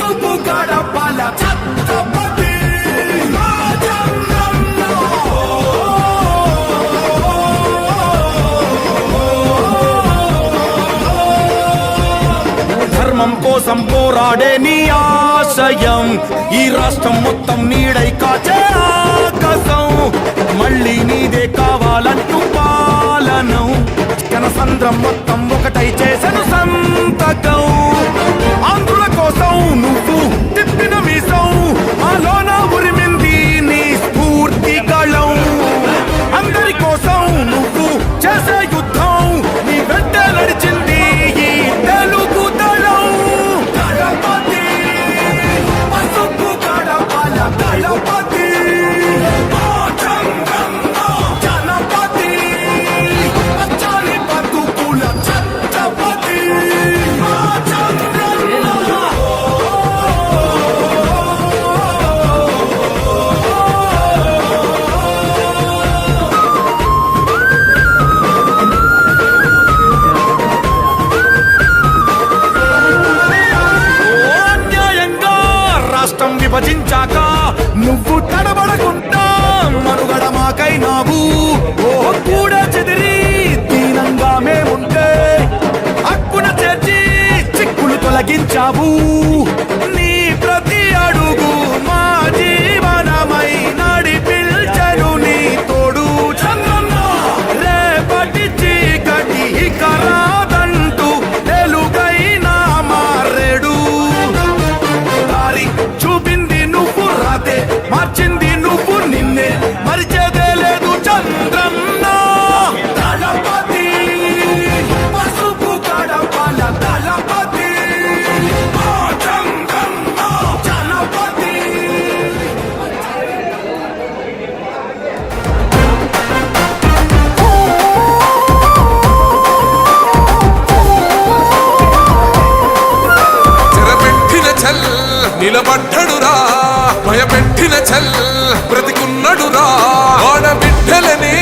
పసుపు గడపాల ఛత్రపతి ధర్మం కోసం పోరాడే నీ ఆశయం. ఈ రాష్ట్రం మొత్తం నీడై కాచే ఆకాశం. మళ్ళీ నీదే కావాలంటూ పాలనం. జనసంద్రం మొత్తం ఒకటై చేసను సంతకం. విభజించాక నువ్వు తడబడకుండా మనుగడ మాకై నావు. ఓ కూడా చెదిరి దీనంగా మేముంటే హక్కున చేర్చి చిక్కులు తొలగించావు. నిలబడ్డడురా. భయపెట్టిన చల్ బ్రతికున్నడురా. ఆడబిడ్డలని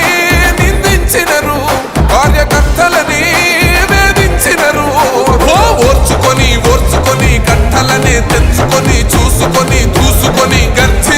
నిందించినరు. కార్యకర్తలని వేధించినరు. ఓ ఓర్చుకొని ఓర్చుకొని కట్టలని తెంచుకొని చూసుకొని దూసుకొని గర్జించి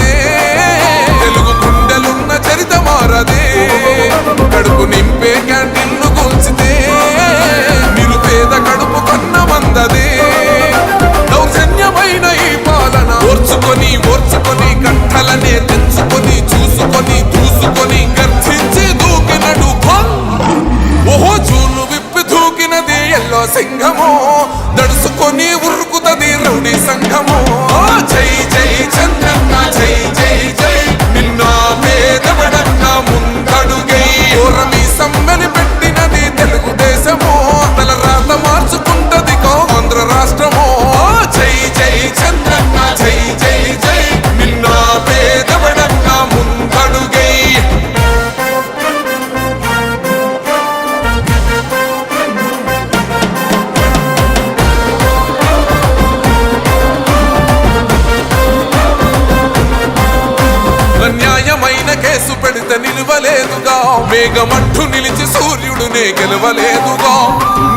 మేఘమంటూ నిలిచి సూర్యుడునే గెలవలేదుగా.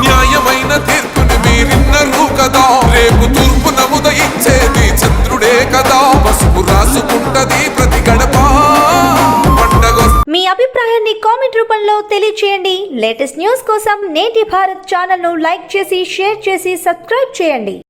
న్యాయమైన తీర్పుని మీరిన్నరు కదా. రేపు తూర్పు నముద చంద్రుడే కదా. పసుపు రాసుకుంటది ప్రతి గడప. మీ అభిప్రాయాన్ని కామెంట్ రూపంలో తెలియచేయండి. లేటెస్ట్ న్యూస్ కోసం నేటి భారత్ ఛానల్ను లైక్ చేసి షేర్ చేసి సబ్స్క్రైబ్ చేయండి.